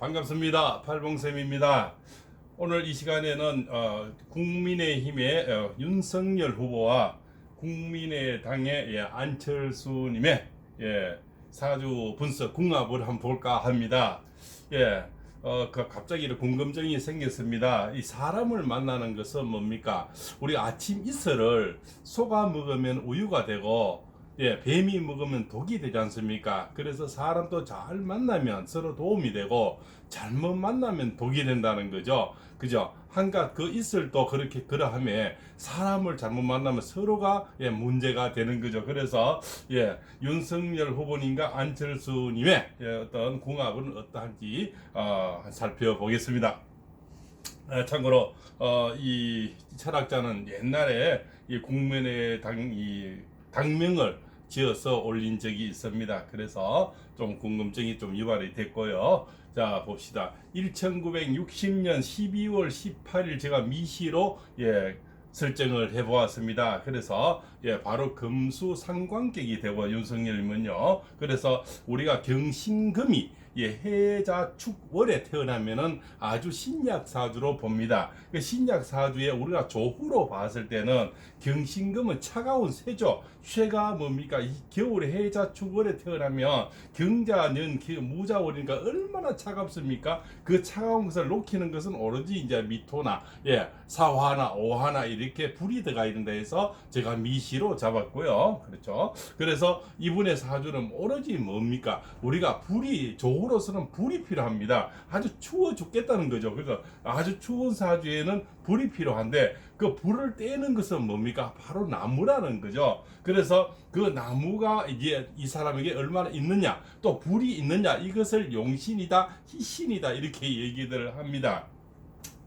반갑습니다. 팔봉쌤입니다. 오늘 이 시간에는 어, 국민의힘의 어, 윤석열 후보와 국민의당의 예, 안철수님의 예, 사주 분석 궁합을 한번 볼까 합니다. 예, 어, 그 갑자기 궁금증이 생겼습니다. 이 사람을 만나는 것은 뭡니까? 우리 아침 이슬을 소가 먹으면 우유가 되고 예, 뱀이 먹으면 독이 되지 않습니까? 그래서 사람도 잘 만나면 서로 도움이 되고 잘못 만나면 독이 된다는 거죠. 그죠? 한갓 그 이슬도 그렇게 그러하며 사람을 잘못 만나면 서로가 예, 문제가 되는 거죠. 그래서 예, 윤석열 후보님과 안철수님의 예, 어떤 궁합은 어떠한지 어, 살펴보겠습니다. 아, 참고로 어, 이 철학자는 옛날에 이 국민의 당 이 당명을 지어서 올린 적이 있습니다. 그래서 좀 궁금증이 좀 유발이 됐고요. 자 봅시다. 1960년 12월 18일 제가 미시로 예 설정을 해보았습니다. 그래서 예 바로 금수 상관객이 되고 윤석열님은요. 그래서 우리가 경신금이 예, 해자 축 월에 태어나면은 아주 신약 사주로 봅니다. 그 신약 사주에 우리가 조후로 봤을 때는 경신금은 차가운 쇠죠. 쇠가 뭡니까? 이 겨울에 해자 축 월에 태어나면 경자년 기- 무자월이니까 얼마나 차갑습니까? 그 차가운 것을 녹이는 것은 오로지 이제 미토나 예, 사화나 오화나 이렇게 불이 들어가 있는 데에서 제가 미시로 잡았고요. 그렇죠. 그래서 이분의 사주는 오로지 뭡니까? 우리가 불이 조 후로서는 불이 필요합니다. 아주 추워 죽겠다는 거죠. 그래서 아주 추운 사주에는 불이 필요한데 그 불을 떼는 것은 뭡니까? 바로 나무라는 거죠. 그래서 그 나무가 이제 이 사람에게 얼마나 있느냐, 또 불이 있느냐 이것을 용신이다, 희신이다 이렇게 얘기들을 합니다.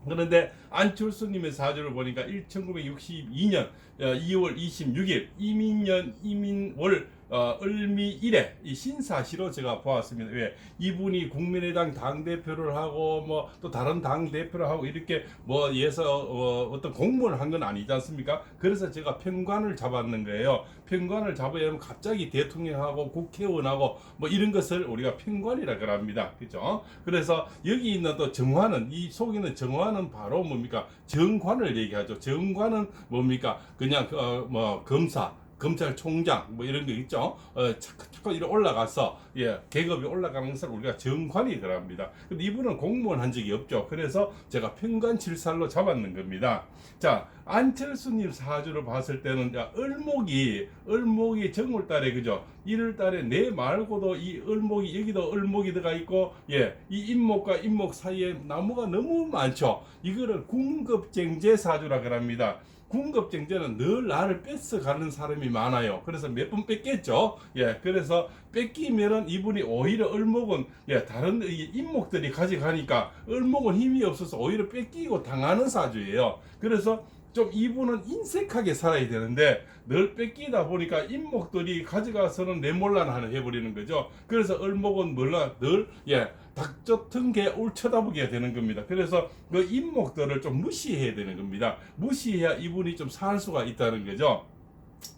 그런데 안철수님의 사주를 보니까 1962년 2월 26일 이민년 이민월 어, 을미일에 이 신사시로 제가 보았습니다. 왜 이분이 국민의당 당 대표를 하고 뭐 또 다른 당 대표를 하고 이렇게 뭐 예서 어, 어떤 공무원을 한건 아니지 않습니까? 그래서 제가 편관을 잡았는 거예요. 편관을 잡아야 하면 갑자기 대통령하고 국회의원하고 뭐 이런 것을 우리가 편관이라 그럽니다. 그죠? 그래서 여기 있는 또 정화는 이 속에 있는 정화는 바로 뭡니까? 정관을 얘기하죠. 정관은 뭡니까? 그냥 그, 어, 뭐 검사 검찰총장 뭐 이런 거 있죠. 어, 자꾸 이렇게 올라가서 예 계급이 올라가는 것을 우리가 정관이 그럽니다. 근데 이분은 공무원 한 적이 없죠. 그래서 제가 편관칠살로 잡았는 겁니다. 자 안철수님 사주를 봤을 때는 야, 을목이 을목이 정월달에 그죠. 1월달에 내 말고도 이 을목이 여기도 을목이 들어가 있고 예 이 임목과 임목 사이에 나무가 너무 많죠. 이거를 궁급쟁제 사주라 그럽니다. 궁급쟁제는 늘 나를 뺏어가는 사람이 많아요. 그래서 몇 번 뺏겠죠. 예, 그래서 뺏기면은 이분이 오히려 을목은 예, 다른 이 임목들이 가져가니까 을목은 힘이 없어서 오히려 뺏기고 당하는 사주예요. 그래서 좀 이분은 인색하게 살아야 되는데 늘 뺏기다 보니까 임목들이 가져가서는 내몰라는 해버리는 거죠. 그래서 을목은 몰라 늘 예 닥쳤던 게 올 쳐다보게 되는 겁니다. 그래서 그 임목들을 좀 무시해야 되는 겁니다. 무시해야 이분이 좀 살 수가 있다는 거죠.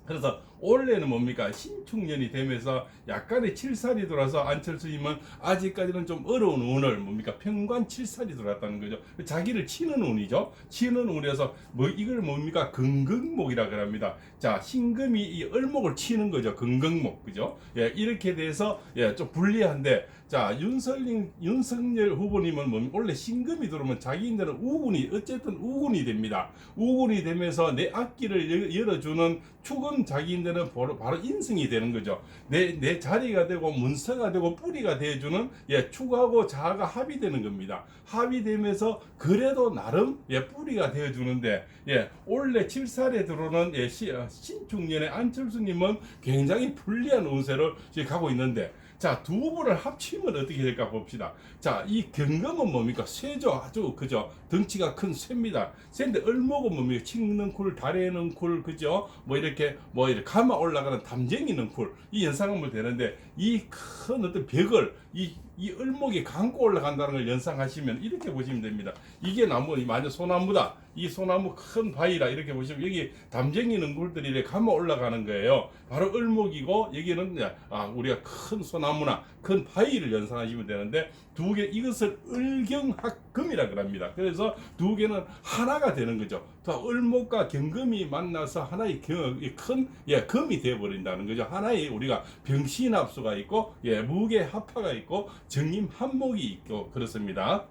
그래서 올해는 뭡니까? 신축년이 되면서 약간의 칠살이 돌아서 안철수 님은 아직까지는 좀 어려운 운을 뭡니까? 평관 칠살이 돌았다는 거죠. 자기를 치는 운이죠. 치는 운이어서 뭐 이걸 뭡니까? 근근목이라 그럽니다. 자 신금이 이 을목을 치는 거죠. 근근목. 그죠? 예 이렇게 돼서 예좀 불리한데 자 윤석열 윤석열 후보님은 뭐 원래 신금이 들어오면 자기인들은 우군이 어쨌든 우군이 됩니다. 우군이 되면서 내 열- 열어주는 축은 자기인들은 바로, 바로 인승이 되는 거죠. 내, 내 자리가 되고 문서가 되고 뿌리가 되어주는 예, 축하고 자아가 합의되는 겁니다. 합의되면서 그래도 나름 예, 뿌리가 되어주는데 예, 원래 7살에 들어오는 예, 시, 어, 신축년의 안철수님은 굉장히 불리한 운세를 지금 가고 있는데 자, 두 분을 합치면 어떻게 될까 봅시다. 자, 이 경금은 뭡니까? 쇠죠. 아주, 그죠? 덩치가 큰 쇠입니다. 쇠인데, 을목은 뭡니까? 칡는 쿨, 다래는 쿨, 그죠? 뭐 이렇게, 뭐 이렇게 감아 올라가는 담쟁이는 쿨. 이 연상을 되는데, 이 큰 어떤 벽을, 이 이 을목이 감고 올라간다는 걸 연상하시면 이렇게 보시면 됩니다. 이게 나무, 이 완전 소나무다. 이 소나무 큰 바위라 이렇게 보시면 여기 담쟁이 능굴들이 이렇게 감아 올라가는 거예요. 바로 을목이고 여기는 아, 우리가 큰 소나무나 큰 바위를 연상하시면 되는데 두 개 이것을 을경합 금이라 그럽니다. 그래서 두 개는 하나가 되는 거죠. 또 을목과 경금이 만나서 하나의 경, 이큰 예, 금이 되어 버린다는 거죠. 하나의 우리가 병신합수가 있고 예, 무게 합파가 있고 정임 한목이 있고 그렇습니다.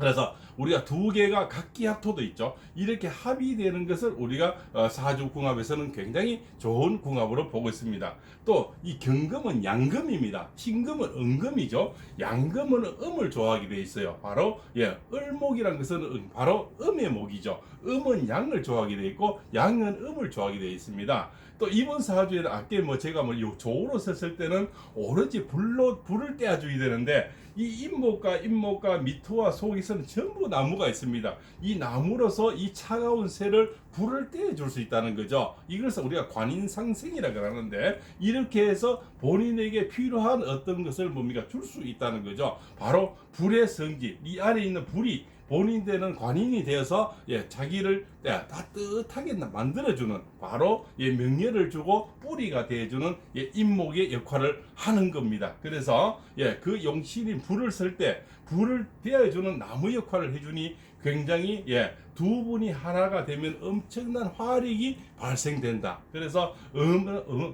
그래서 우리가 두 개가 각기 합토도 있죠. 이렇게 합이 되는 것을 우리가 어, 사주 궁합에서는 굉장히 좋은 궁합으로 보고 있습니다. 또 이 경금은 양금입니다. 흰금은 은금이죠. 양금은 음을 좋아하게 돼 있어요. 바로 예, 을목이라는 것은 음, 바로 음의 목이죠. 음은 양을 좋아하게 돼 있고 양은 음을 좋아하게 돼 있습니다. 또 이번 사주에는 아까 뭐 제가 뭐요 조로 썼을 때는 오로지 불로 불을 떼어줘야 되는데 이 잇목과 잇목과 미토와 속에서는 전부 나무가 있습니다. 이 나무로서 이 차가운 새를 불을 떼어줄 수 있다는 거죠. 이것을 우리가 관인상생이라 그러는데 이렇게 해서 본인에게 필요한 어떤 것을 뭡니까 줄 수 있다는 거죠. 바로 불의 성질 이 안에 있는 불이 본인 되는 관인이 되어서 예, 자기를 예, 따뜻하게 만들어주는 바로 예, 명예를 주고 뿌리가 되어주는 예, 인목의 역할을 하는 겁니다. 그래서 예, 그 용신인 불을 쓸 때 불을 되어주는 나무 역할을 해주니 굉장히 예, 두 분이 하나가 되면 엄청난 화력이 발생된다. 그래서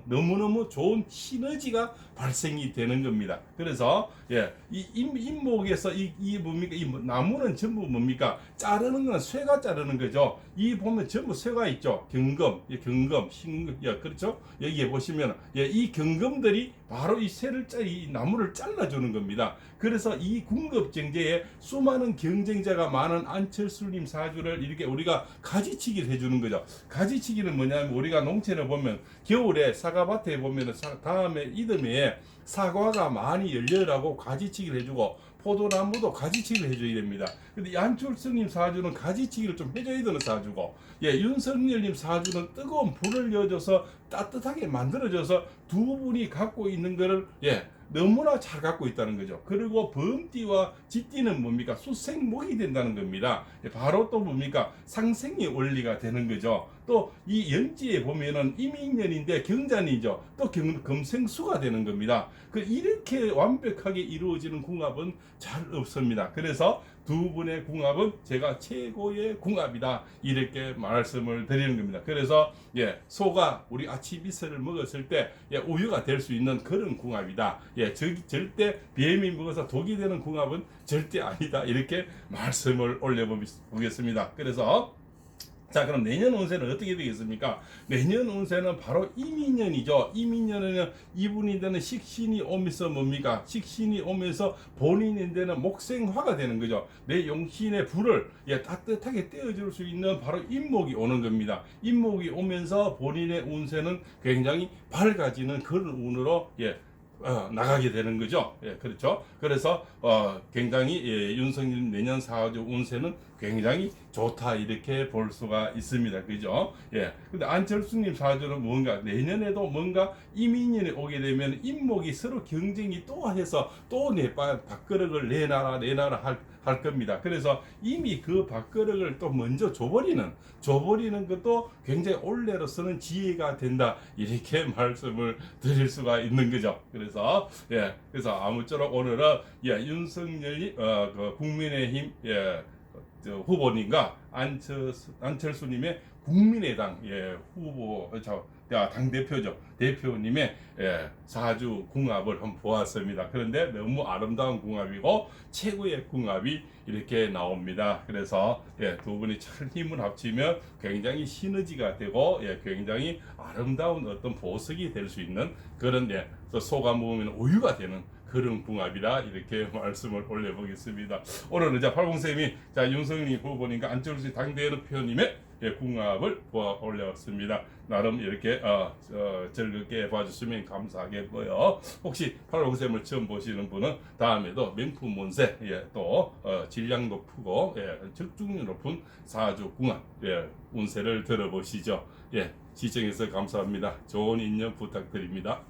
너무너무 좋은 시너지가 발생이 되는 겁니다. 그래서 예, 이 임, 임목에서 이, 이 뭡니까? 이 나무는 전부 뭡니까? 자르는 건 쇠가 자르는 거죠. 이 보면 전부 쇠가 있죠. 경금, 예, 경금, 신금, 예, 그렇죠? 여기에 보시면 예, 이 경금들이 바로 이 쇠를 짜, 이 나무를 잘라주는 겁니다. 그래서 이 궁급 정제에 수많은 경쟁자가 많은 안철수님 사주를 이렇게 우리가 가지치기를 해주는 거죠. 가지치기는 뭐냐면 우리가 농촌에 보면 겨울에 사과밭에 보면 다음에 이듬해에 사과가 많이 열려라고 가지치기를 해주고 포도나무도 가지치기를 해줘야 됩니다. 근데 이 안철수님 사주는 가지치기를 좀 해줘야 되는 사주고, 예, 윤석열님 사주는 뜨거운 불을 여줘서 따뜻하게 만들어줘서 두 분이 갖고 있는 거를, 예, 너무나 잘 갖고 있다는 거죠. 그리고 범띠와 쥐띠는 뭡니까? 수생목이 된다는 겁니다. 예, 바로 또 뭡니까? 상생의 원리가 되는 거죠. 또 이 연지에 보면은 이민년인데 경잔이죠. 또 경, 금생수가 되는 겁니다. 그 이렇게 완벽하게 이루어지는 궁합은 잘 없습니다. 그래서 두 분의 궁합은 제가 최고의 궁합이다 이렇게 말씀을 드리는 겁니다. 그래서 예 소가 우리 이슬을 먹었을 때 예, 우유가 될 수 있는 그런 궁합이다. 예 절, 절대 뱀이 먹어서 독이 되는 궁합은 절대 아니다 이렇게 말씀을 올려보겠습니다. 그래서 자 그럼 내년 운세는 어떻게 되겠습니까? 내년 운세는 바로 이민년이죠. 이민년에는 이분이 되는 식신이 오면서 뭡니까? 식신이 오면서 본인이 되는 목생화가 되는 거죠. 내 용신의 불을 예, 따뜻하게 떼어줄 수 있는 바로 인목이 오는 겁니다. 인목이 오면서 본인의 운세는 굉장히 밝아지는 그런 운으로 예, 어, 나가게 되는 거죠. 예, 그렇죠. 그래서 어, 굉장히 예, 윤석열 내년 사주 운세는 굉장히 좋다 이렇게 볼 수가 있습니다. 그죠? 예. 근데 안철수님 사주는 뭔가 내년에도 뭔가 이민년에 오게 되면 인목이 서로 경쟁이 또 해서 또내 밥그릇을 내놔라 내놔라 할, 할 겁니다. 그래서 이미 그 밥그릇을 또 먼저 줘버리는 줘버리는 것도 굉장히 올해로서는 지혜가 된다 이렇게 말씀을 드릴 수가 있는 거죠. 그래서 예 그래서 아무쪼록 오늘은 예 윤석열이 어 그 국민의힘 예저 후보님과 안철수, 안철수님의 국민의당 예, 후보 저당 대표죠 대표님의 예, 사주 궁합을 한번 보았습니다. 그런데 너무 아름다운 궁합이고 최고의 궁합이 이렇게 나옵니다. 그래서 예, 두 분이 잘 힘을 합치면 굉장히 시너지가 되고 예, 굉장히 아름다운 어떤 보석이 될 수 있는 그런 예, 소가 모으면 우유가 되는 그런 궁합이라 이렇게 말씀을 올려보겠습니다. 오늘은 자 팔공쌤이 자 윤석열 후보님과 안철수 당대의 표님의 예, 궁합을 보아 올렸습니다. 나름 이렇게 어, 어, 즐겁게 봐주시면 감사하겠고요. 혹시 팔공쌤을 처음 보시는 분은 다음에도 명품 문세 예, 또 어, 질량 높고 예, 적중률 높은 사주 궁합 예, 운세를 들어보시죠. 예, 시청해서 감사합니다. 좋은 인연 부탁드립니다.